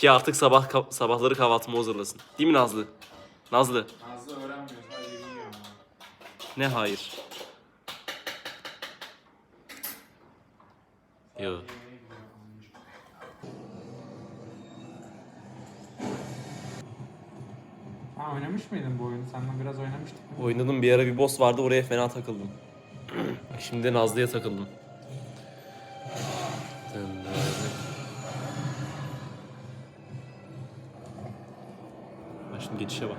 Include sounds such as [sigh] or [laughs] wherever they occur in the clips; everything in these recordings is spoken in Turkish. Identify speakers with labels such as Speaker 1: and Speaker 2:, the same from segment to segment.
Speaker 1: Ki artık sabah sabahları kahvaltımı hazırlasın. Değil mi Nazlı? Nazlı.
Speaker 2: Nazlı öğrenmiyor. Sadece yiyor.
Speaker 1: Ne hayır? Yo.
Speaker 2: Yemeğe gidiyor. Ha oynamış mıydın bu oyunu? Senden biraz oynamıştık.
Speaker 1: Oynadım bir ara bir boss vardı oraya fena takıldım. [clears throat] Şimdi de Nazlı'ya takıldım. Geçişe bak.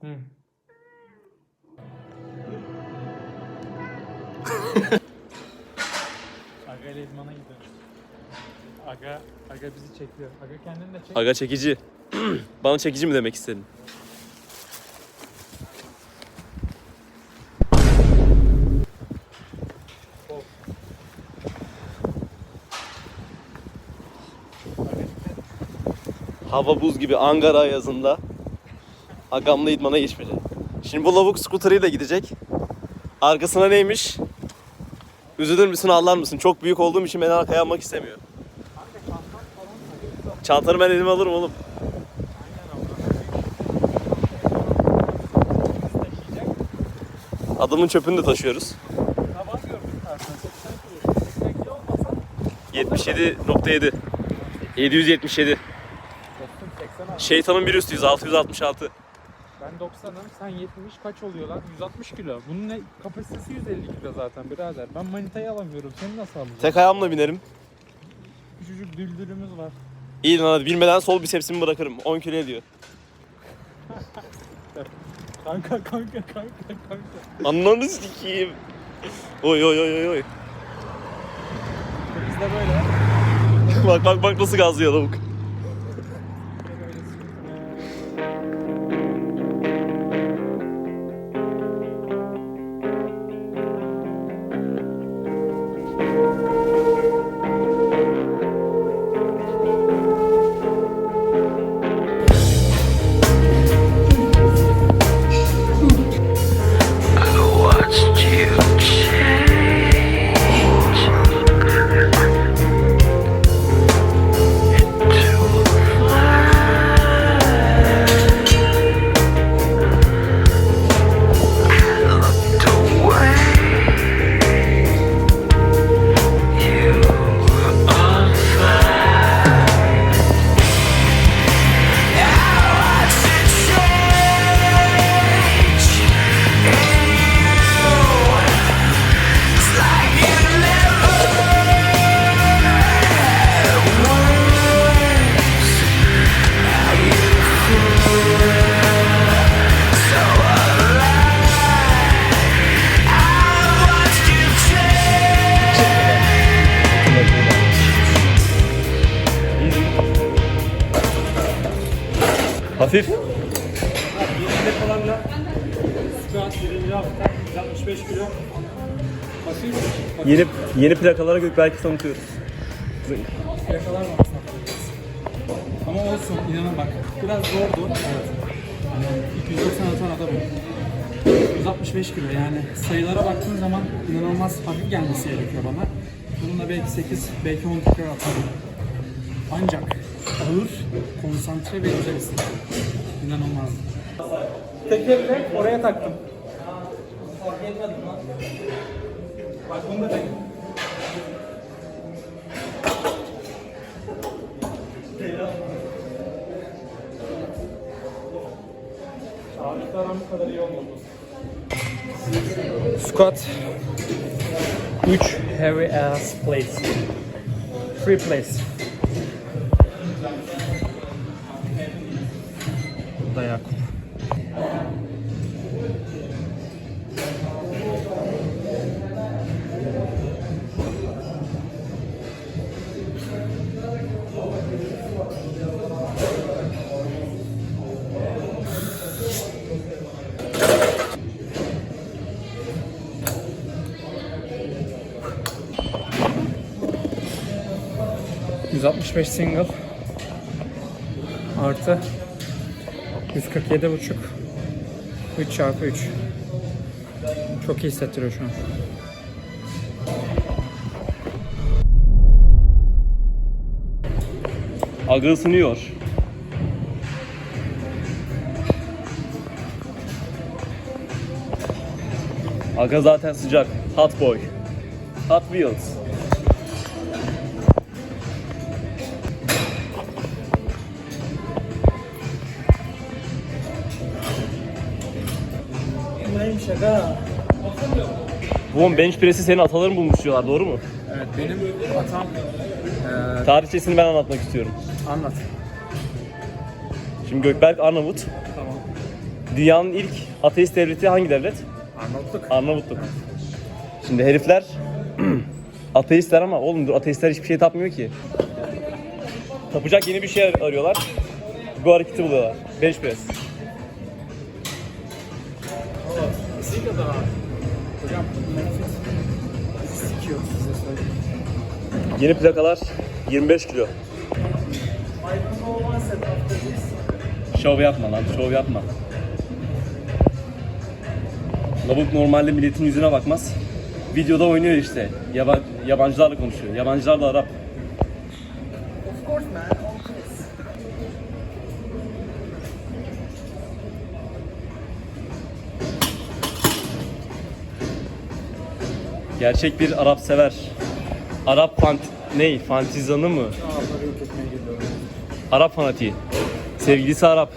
Speaker 2: Hı. Aga ile idmana gidiyoruz. Aga, Aga bizi çekiyor. Aga kendini de çek.
Speaker 1: Aga çekici. [clears throat] Bana çekici mi demek istedin? Hava buz gibi Ankara ayazında Agamla idmana geçmeyecek. Şimdi bu lavuk skuterıyla gidecek. Arkasına neymiş? Üzülür müsün ağlar mısın? Çok büyük olduğum için beni arkaya almak istemiyor. Çantanı ben elime alırım oğlum. Adamın çöpünü de taşıyoruz. 77.7 777 Şeytanın bir üstüyüz 666
Speaker 2: Ben 90'ım. Sen 70 kaç oluyor lan? 160 kilo. Bunun ne kapasitesi 150 kilo zaten birader. Ben manitayı alamıyorum. Seni nasıl alacağım?
Speaker 1: Tek ayağımla binerim
Speaker 2: Küçücük düldülümüz var.
Speaker 1: İyi lan hadi bilmeden sol bisepsimi bırakırım 10 kilo ediyor [laughs]
Speaker 2: Kanka kanka kanka kanka.
Speaker 1: Ananı sikeyim Oy oy oy oy oy
Speaker 2: Biz de böyle.
Speaker 1: Bak bak bak nasıl gazlıyor lavuk Hafif
Speaker 2: Birinci falanla squat birinci hafta 165 kilo. Hafif.
Speaker 1: Yeni yeni plakalara göre belki tanıtıyoruz
Speaker 2: Plakalar var. Ama olsun inanın bak. Biraz zordu. Evet. Hani 290 atan adamım. 165 kilo yani sayılara baktığın zaman inanılmaz hafif gelmesi gerekiyor bana. Bununla belki 8, belki 10 tekrar atarım. Ancak ağır, konsantre ve güzel hissediyorum. İnanılmaz. Tekeri de oraya taktım. Bak bunu da tek. Ağırlıkla aram bu kadar iyi olmadı. Squat 3 heavy ass plates. Free plates. Bu da Yakup. ...165 single... ...artı... ...147 buçuk... 3 çarpı 3. Çok iyi hissettiriyor şu an.
Speaker 1: Aga ısınıyor. Aga zaten sıcak. Hot boy. Hot wheels.
Speaker 2: Aga?
Speaker 1: Bu bench press'i senin ataların bulmuş diyorlar doğru mu?
Speaker 2: Evet benim atam eee,
Speaker 1: Tarihçesini ben anlatmak istiyorum.
Speaker 2: anlat.
Speaker 1: Şimdi Gökberk Arnavut.
Speaker 2: Tamam.
Speaker 1: Dünyanın ilk ateist devleti hangi devlet?
Speaker 2: Arnavutluk.
Speaker 1: Arnavutluk. Şimdi herifler [clears throat] ateistler ama oğlum dur ateistler hiçbir şey tapmıyor ki. Tapacak yeni bir şey ar- arıyorlar. Bu hareketi buluyorlar. Bench press.
Speaker 2: Kesinlikle daha. Hocam nefis. Sikiyor size söyleyeyim.
Speaker 1: Yeni plakalar 25 kilo. Şov yapma lan, şov yapma. Lavuk normalde milletin yüzüne bakmaz. Videoda oynuyor işte. Yaban, yabancılarla konuşuyor. Yabancılarla Arap. Gerçek bir Arap sever. Arap fant ney? Fantizanı mı? Arap fanatiği. Sevgilisi Arap.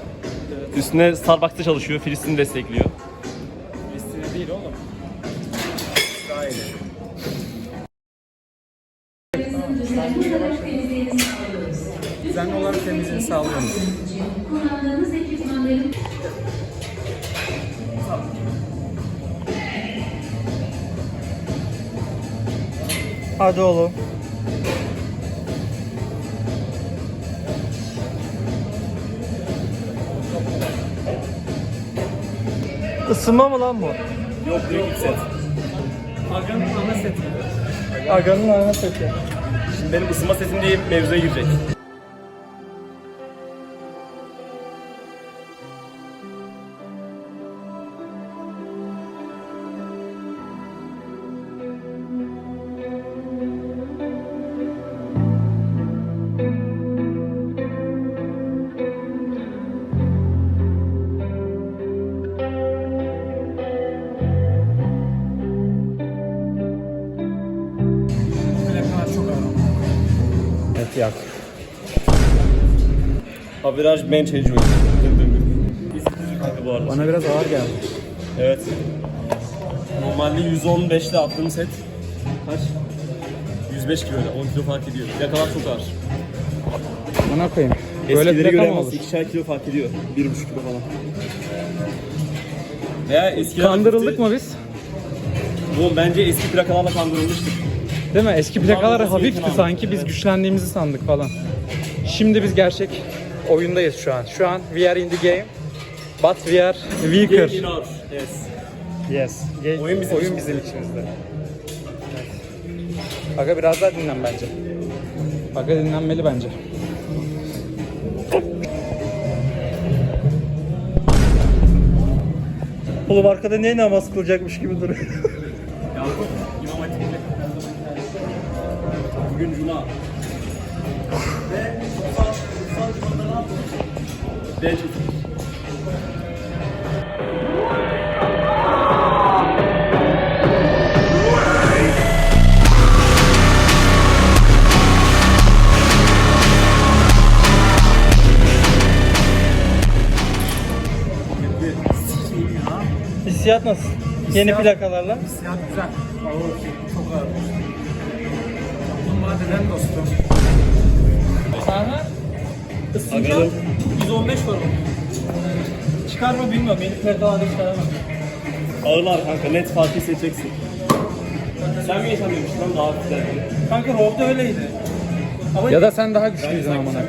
Speaker 1: Üstüne Starbucks'ta çalışıyor. Filistin'i destekliyor.
Speaker 2: Filistin'e değil oğlum. İsrail'e. Düzenli olarak temizliğini sağlıyorum.
Speaker 3: Hadi oğlum. Isınma mı lan bu?
Speaker 1: Yok direkt ilk set.
Speaker 2: Aga'nın ana seti.
Speaker 3: Aga'nın ana seti.
Speaker 1: Şimdi benim ısınma setim diye mevzuya girecek. Dın dın dın. Biz kanka bu arada.
Speaker 2: Bana biraz ağır geldi.
Speaker 1: Evet. Normalde 115 ile attığım set kaç? 105 kilo öyle. 10 kilo fark ediyor. Plakalar çok ağır.
Speaker 2: Bana koyayım. Böyle
Speaker 1: Eskileri
Speaker 2: plaka mı
Speaker 1: göremez.
Speaker 2: olur?
Speaker 1: 2'şer kilo fark ediyor. 1,5 kilo falan. Veya eskiler
Speaker 2: Kandırıldık mı biz?
Speaker 1: Oğlum bence eski plakalarla kandırılmıştık.
Speaker 2: Değil mi? Eski plakalar hafifti sanki. Biz güçlendiğimizi sandık falan. Şimdi biz gerçek oyundayız şu an. Şu an we are in the game. But we are weaker.
Speaker 1: Game in our. Yes.
Speaker 2: Yes. Ge-
Speaker 1: Oyun bizim
Speaker 2: oyun bizim içimizde. Aga biraz daha dinlen bence. Aga dinlenmeli bence.
Speaker 3: Oğlum arkada ne namaz kılacakmış gibi duruyor.
Speaker 1: Bugün Cuma. Ve kutsal, kutsal Cuma'da ne yapıyoruz? Tutmuş.
Speaker 3: Hissiyat nasıl? Yeni plakalarla.
Speaker 2: Hissiyat güzel. Ağır, çok ağır. Vadeden dostum. Sana
Speaker 1: Bakalım.
Speaker 2: 115 var
Speaker 3: Çıkar mı bilmiyorum. Yeni plakalarda çıkaramam.
Speaker 1: Ağırlar kanka net farkı seçeceksin. Sen mi yaşamıyormuşsun lan daha güzel.
Speaker 3: Kanka Rob'da öyleydi. Ama
Speaker 2: Ya da sen daha güçlüydün amına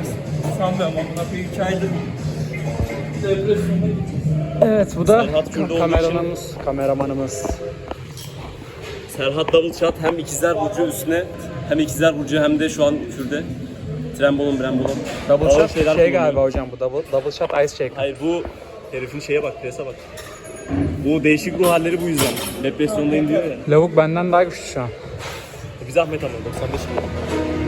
Speaker 3: sanmıyorum amına koyayım. 2 aydır depresyonda
Speaker 2: Evet bu da
Speaker 1: Serhat Kürdoğlu için-
Speaker 2: kameramanımız. Kameramanımız.
Speaker 1: Serhat Double Shot hem ikizler burcu üstüne hem ikizler burcu hem de şu an kürde. Trembolon, brembolon.
Speaker 2: Double
Speaker 1: Ağır
Speaker 2: shot
Speaker 1: şeyler
Speaker 2: şey
Speaker 1: kullanıyor.
Speaker 2: galiba hocam bu double, double shot ice shake.
Speaker 1: Hayır bu herifin şeye bak, prese bak. Bu değişik ruh halleri bu yüzden. Depresyondayım diyor ya.
Speaker 2: Lavuk benden daha güçlü şu an.
Speaker 1: Bir zahmet ama 95 milyon.